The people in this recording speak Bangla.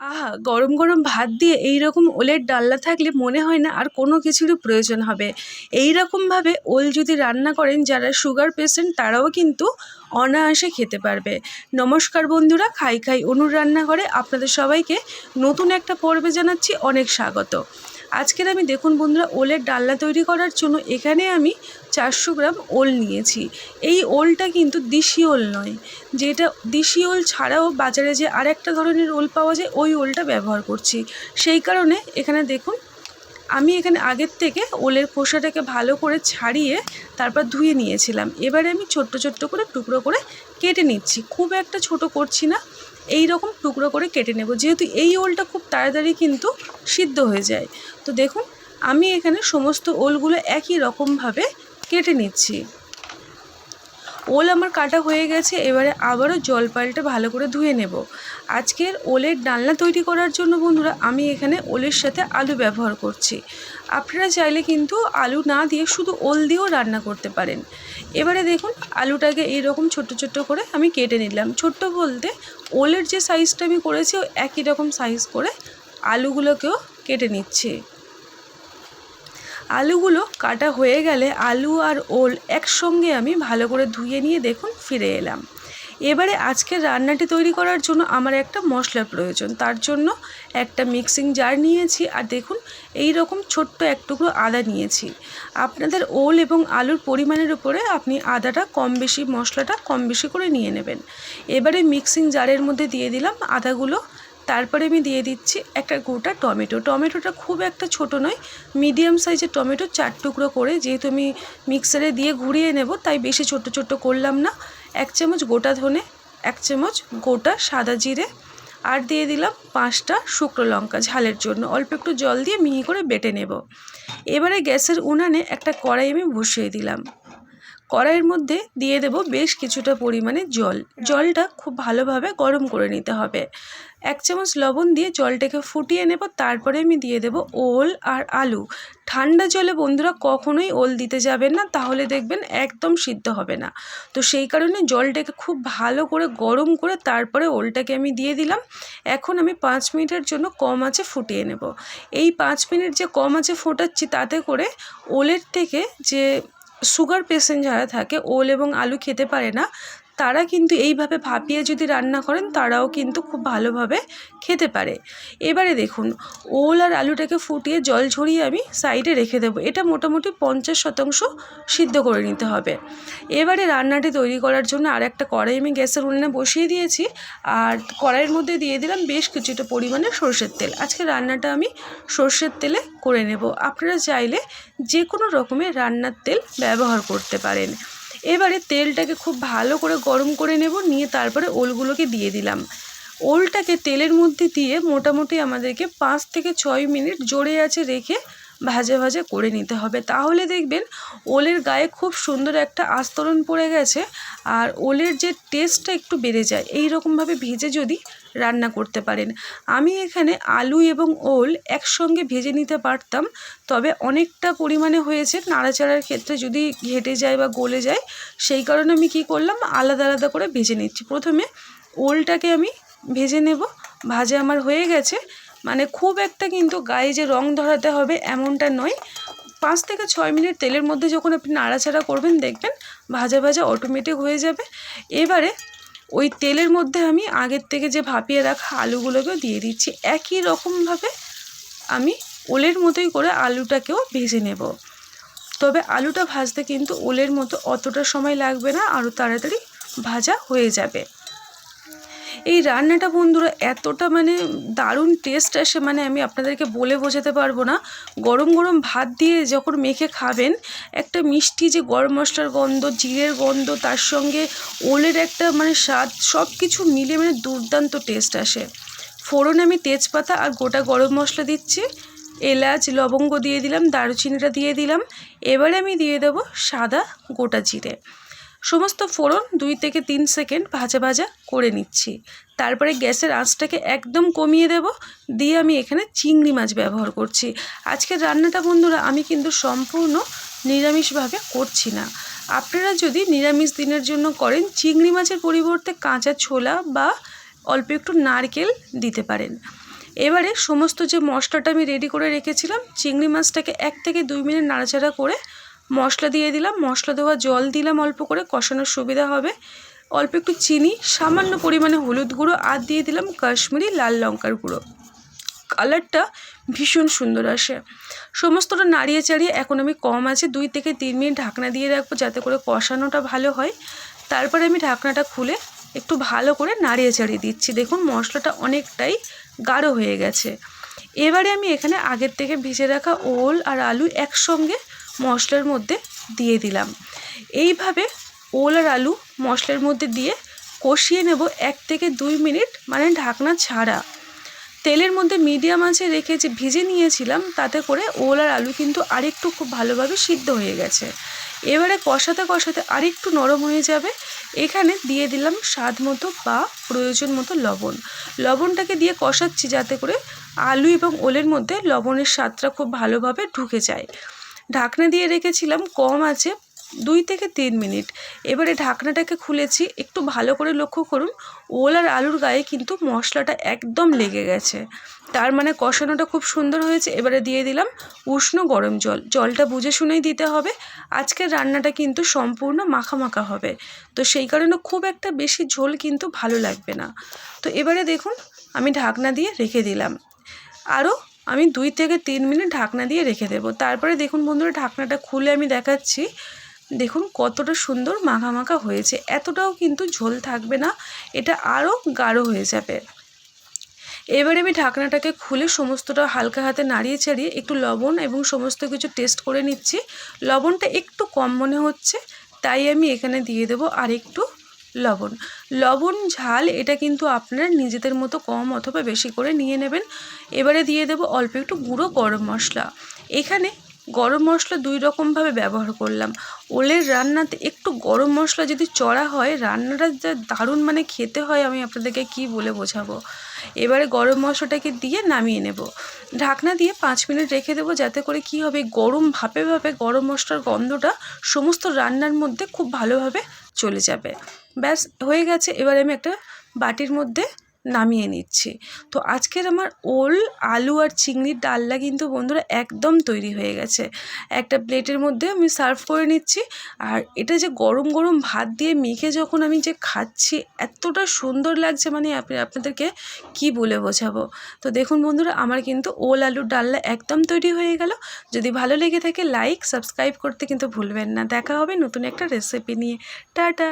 আহা, গরম গরম ভাত দিয়ে এই রকম ওলের ডাল্লা থাকলে মনে হয় না আর কোনো কিছুরই প্রয়োজন হবে। এই রকমভাবে ওল যদি রান্না করেন, যারা সুগার পেশেন্ট, তারাও কিন্তু অনায়াসে খেতে পারবে। নমস্কার বন্ধুরা, খাই খাই অনুর রান্নাঘরে আপনাদের সবাইকে নতুন একটা পর্বে জানাচ্ছি অনেক স্বাগত। আজকের আমি দেখুন বন্ধুরা, ওলের ডালনা তৈরি করার জন্য এখানে আমি চারশো গ্রাম ওল নিয়েছি। এই ওলটা কিন্তু দিশি ওল নয়। যেটা দিশি ওল ছাড়াও বাজারে যে আরেকটা ধরনের ওল পাওয়া যায়, ওই ওলটা ব্যবহার করছি। সেই কারণে এখানে দেখুন আমি এখানে আগের থেকে ওলের খোসাটাকে ভালো করে ছাড়িয়ে তারপর ধুয়ে নিয়েছিলাম। এবারে আমি ছোট্ট ছোট্ট করে টুকরো করে কেটে নিচ্ছি। খুব একটা ছোট করছি না এই রকম টুকরো করে কেটে নেব। যেহেতু এই ওলটা খুব তাড়াতাড়ি কিন্তু সিদ্ধ হয়ে যায়। তো দেখুন, আমি এখানে সমস্ত ওলগুলো একই রকমভাবে কেটে নিচ্ছি। ওল আমার কাটা হয়ে গেছে, এবারে আবারও জল পাল্টে ভালো করে ধুয়ে নেব। আজকের ওলের ডালনা তৈরি করার জন্য বন্ধুরা, আমি এখানে ওলের সাথে আলু ব্যবহার করছি। আপনারা চাইলে কিন্তু আলু না দিয়ে শুধু ওল দিয়েও রান্না করতে পারেন। এবারে দেখুন, আলুটাকে এইরকম ছোট্ট ছোট্ট করে আমি কেটে নিলাম। ছোট্ট বলতে, ওলের যে সাইজটা আমি করেছি একই রকম সাইজ করে আলুগুলোকেও কেটে নিচ্ছি। আলুগুলো কাটা হয়ে গেলে আলু আর ওল একসঙ্গে আমি ভালো করে ধুয়ে নিয়ে দেখুন ফিরে এলাম। এবারে আজকের রান্নাটি তৈরি করার জন্য আমার একটা মশলার প্রয়োজন। তার জন্য একটা মিক্সিং জার নিয়েছি আর দেখুন এই রকম ছোট্ট এক টুকরো আদা নিয়েছি। আপনাদের ওল এবং আলুর পরিমাণের উপরে আপনি আদাটা কম বেশি, মশলাটা কম বেশি করে নিয়ে নেবেন। এবারে মিক্সিং জারের মধ্যে দিয়ে দিলাম আদাগুলো তারপরে আমি দিয়ে দিচ্ছি একটা গোটা টমেটো। টমেটোটা খুব একটা ছোট নয়, মিডিয়াম সাইজের টমেটো চার টুকরো করে। যেহেতু আমি মিক্সারে দিয়ে ঘুরিয়ে নেব, তাই বেশি ছোট ছোট করলাম না। এক চামচ গোটা ধনে, এক চামচ গোটা সাদা জিরে আর দিয়ে দিলাম পাঁচটা শুকনো লঙ্কা ঝালের জন্য। অল্প একটু জল দিয়ে মিহি করে বেটে নেব। এবারে গ্যাসের উনানে একটা কড়াই আমি বসিয়ে দিলাম। কড়াইয়ের মধ্যে দিয়ে দেব বেশ কিছুটা পরিমাণে জল। জলটা খুব ভালোভাবে গরম করে নিতে হবে। এক চামচ লবণ দিয়ে জলটাকে ফুটিয়ে নেব, তারপরে আমি দিয়ে দেব ওল আর আলু। ঠান্ডা জলে বন্ধুরা কখনোই ওল দিতে যাবেন না, তাহলে দেখবেন একদম সিদ্ধ হবে না। তো সেই কারণে জলটাকে খুব ভালো করে গরম করে তারপরে ওলটাকে আমি দিয়ে দিলাম। এখন আমি পাঁচ মিনিটের জন্য কম আছে ফুটিয়ে নেব। এই পাঁচ মিনিট যে কম আছে ফোটাচ্ছি তাতে করে ওলের থেকে যে সুগার পেশেন্ট যারা থাকে ওল এবং আলু খেতে পারে না তারা কিন্তু এইভাবে ভাপিয়ে যদি রান্না করেন, তারাও কিন্তু খুব ভালোভাবে খেতে পারে। এবারে দেখুন, ওল আর আলুটাকে ফুটিয়ে জল ঝরিয়ে আমি সাইডে রেখে দেবো। এটা মোটামুটি পঞ্চাশ শতাংশ সিদ্ধ করে নিতে হবে। এবারে রান্নাটি তৈরি করার জন্য আর একটা কড়াই আমি গ্যাসের উনুনে বসিয়ে দিয়েছি। আর কড়াইয়ের মধ্যে দিয়ে দিলাম বেশ কিছুটা পরিমাণে সর্ষের তেল। আজকে রান্নাটা আমি সর্ষের তেলে করে নেব। আপনারা চাইলে যে কোনো রকমের রান্নার তেল ব্যবহার করতে পারেন। এবারে তেলটাকে খুব ভালো করে গরম করে নেব, নিয়ে তারপরে ওলগুলোকে দিয়ে দিলাম। ওলটাকে তেলের মধ্যে দিয়ে মোটামুটি আমাদেরকে পাঁচ থেকে ছয় মিনিট জোরে আছে রেখে ভাজা ভাজে করে নিতে হবে। তাহলে দেখবেন ওলের গায়ে খুব সুন্দর একটা আস্তরণ পড়ে গেছে আর ওলের যে টেস্টটা একটু বেড়ে যায় এই রকমভাবে ভেজে যদি রান্না করতে পারেন। আমি এখানে আলু এবং ওল একসঙ্গে ভেজে নিতে পারতাম, তবে অনেকটা পরিমাণে হয়েছে। নাড়াচাড়ার ক্ষেত্রে যদি ঘেটে যায় বা গলে যায়, সেই কারণে আমি কি করলাম, আলাদা আলাদা করে ভেজে নিচ্ছি। প্রথমে ওলটাকে আমি ভেজে নেব। ভাজা আমার হয়ে গেছে। মানে খুব একটা কিন্তু গায়ে যে রং ধরাতে হবে এমনটা নয়। পাঁচ থেকে ছয় মিনিট তেলের মধ্যে যখন আপনি নাড়াচাড়া করবেন, দেখবেন ভাজা ভাজা অটোমেটিক হয়ে যাবে। এবারে ওই তেলের মধ্যে আমি আগের থেকে যে ভাপিয়ে রাখা আলুগুলোকেও দিয়ে দিচ্ছি। একই রকমভাবে আমি ওলের মতোই করে আলুটাকেও ভেজে নেব। তবে আলুটা ভাজতে কিন্তু ওলের মতো অতটা সময় লাগবে না, আরও তাড়াতাড়ি ভাজা হয়ে যাবে। এই রান্নাটা বন্ধুরা এতটা মানে দারুণ টেস্ট আসে মানে আমি আপনাদেরকে বলে বোঝাতে পারব না। গরম গরম ভাত দিয়ে যখন মেখে খাবেন, একটা মিষ্টি যে গরম মশলার গন্ধ, জিরের গন্ধ, তার সঙ্গে ওলের একটা মানে স্বাদ সব কিছু মিলে মানে দুর্দান্ত টেস্ট আসে। ফোড়নে আমি তেজপাতা আর গোটা গরম মশলা দিচ্ছি, এলাচ, লবঙ্গ দিয়ে দিলাম, দারুচিনিটা দিয়ে দিলাম, এবারে আমি দিয়ে দেবো সাদা গোটা জিরে। সমস্ত ফোড়ন দুই থেকে তিন সেকেন্ড ভাজা ভাজা করে নিচ্ছি। তারপরে গ্যাসের আঁচটাকে একদম কমিয়ে দেব। দিয়ে আমি এখানে চিংড়ি মাছ ব্যবহার করছি। আজকের রান্নাটা বন্ধুরা আমি কিন্তু সম্পূর্ণ নিরামিষভাবে করছি না। আপনারা যদি নিরামিষ দিনের জন্য করেন, চিংড়ি মাছের পরিবর্তে কাঁচা ছোলা বা অল্প একটু নারকেল দিতে পারেন। এবারে সমস্ত যে মশলাটা আমি রেডি করে রেখেছিলাম, চিংড়ি মাছটাকে এক থেকে দুই মিনিট নাড়াচাড়া করে মশলা দিয়ে দিলাম। মশলা দেওয়া জল দিলাম অল্প করে, কষানোর সুবিধা হবে। অল্প একটু চিনি, সামান্য পরিমাণে হলুদ গুঁড়ো, আর দিয়ে দিলাম কাশ্মীরি লাল লঙ্কার গুঁড়ো। কালারটা ভীষণ সুন্দর আসে। সমস্তটা নাড়িয়ে চাড়িয়ে এখন আমি কম আছে দুই থেকে তিন মিনিট ঢাকনা দিয়ে রাখব যাতে করে কষানোটা ভালো হয়। তারপরে আমি ঢাকনাটা খুলে একটু ভালো করে নাড়িয়ে চাড়িয়ে দিচ্ছি। দেখুন, মশলাটা অনেকটাই গাঢ় হয়ে গেছে। এবারে আমি এখানে আগের থেকে ভেজে রাখা ওল আর আলু একসঙ্গে মশলার মধ্যে দিয়ে দিলাম। এইভাবে ওল আর আলু মশলার মধ্যে দিয়ে কষিয়ে নেব এক থেকে দুই মিনিট মানে ঢাকনা ছাড়া। তেলের মধ্যে মিডিয়াম আঁচে রেখে যে ভেজে নিয়েছিলাম, তাতে করে ওল আর আলু কিন্তু আরেকটু খুব ভালোভাবে সিদ্ধ হয়ে গেছে। এবারে কষাতে কষাতে আরেকটু নরম হয়ে যাবে। এখানে দিয়ে দিলাম স্বাদ মতো বা প্রয়োজন মতো লবণ। লবণটাকে দিয়ে কষাচ্ছি যাতে করে আলু এবং ওলের মধ্যে লবণের স্বাদটা খুব ভালোভাবে ঢুকে যায়। ঢাকনা দিয়ে রেখেছিলাম, কম আছে দুই থেকে তিন মিনিট। এবারে ঢাকনাটাকে খুলেছি, একটু ভালো করে লক্ষ্য করুন, ওল আর আলুর গায়ে কিন্তু মশলাটা একদম লেগে গেছে। তার মানে কষানোটা খুব সুন্দর হয়েছে, এবারে দিয়ে দিলাম উষ্ণ গরম জল। জলটা বুঝে শুনেই দিতে হবে, আজকের রান্নাটা কিন্তু সম্পূর্ণ মাখা মাখা হবে। তো সেই কারণে খুব একটা বেশি ঝোল কিন্তু ভালো লাগবে না। তো এবারে দেখুন, আমি ঢাকনা দিয়ে রেখে দিলাম। আরও আমি দুই থেকে তিন মিনিট ঢাকনা দিয়ে রেখে দেবো। তারপরে দেখুন বন্ধুরা, ঢাকনাটা খুলে আমি দেখাচ্ছি। দেখুন কতটা সুন্দর মাখা মাখা হয়েছে। এতটাও কিন্তু ঝোল থাকবে না, এটা আরও গাঢ় হয়ে যাবে। এবারে আমি ঢাকনাটাকে খুলে সমস্তটা হালকা হাতে নাড়িয়ে ছাড়িয়ে একটু লবণ এবং সমস্ত কিছু টেস্ট করে নিচ্ছি। লবণটা একটু কম মনে হচ্ছে, তাই আমি এখানে দিয়ে দেবো আর একটু লবণ। লবণ, ঝাল, এটা কিন্তু আপনারা নিজেদের মতো কম অথবা বেশি করে নিয়ে নেবেন। এবারে দিয়ে দেবো অল্প একটু গুঁড়ো গরম মশলা। এখানে গরম মশলা দুই রকমভাবে ব্যবহার করলাম। ওলের রান্নাতে একটু গরম মশলা যদি চড়া হয়, রান্নাটা যা দারুণ মানে খেতে হয়, আমি আপনাদেরকে কি বলে বোঝাবো? এবারে গরম মশলাটাকে দিয়ে নামিয়ে নেব। ঢাকনা দিয়ে পাঁচ মিনিট রেখে দেবো যাতে করে কি হবে, গরম ভাপে ভাপে গরম মশলার গন্ধটা সমস্ত রান্নার মধ্যে খুব ভালোভাবে চলে যাবে। ব্যাস হয়ে গেছে। এবার আমি একটা বাটির মধ্যে নামিয়ে নিচ্ছি। তো আজকের আমার ওল, আলু আর চিংড়ির ডালনা কিন্তু বন্ধুরা একদম তৈরি হয়ে গেছে। একটা প্লেটের মধ্যে আমি সার্ভ করে নিচ্ছি। আর এটা যে গরম গরম ভাত দিয়ে মেখে যখন আমি যে খাচ্ছি, এতটা সুন্দর লাগছে মানে আপনি, আপনাদেরকে কি বলে বোঝাবো? তো দেখুন বন্ধুরা, আমার কিন্তু ওল, আলুর ডালনা একদম তৈরি হয়ে গেল। যদি ভালো লেগে থাকে লাইক সাবস্ক্রাইব করতে কিন্তু ভুলবেন না। দেখা হবে নতুন একটা রেসিপি নিয়ে। টাটা!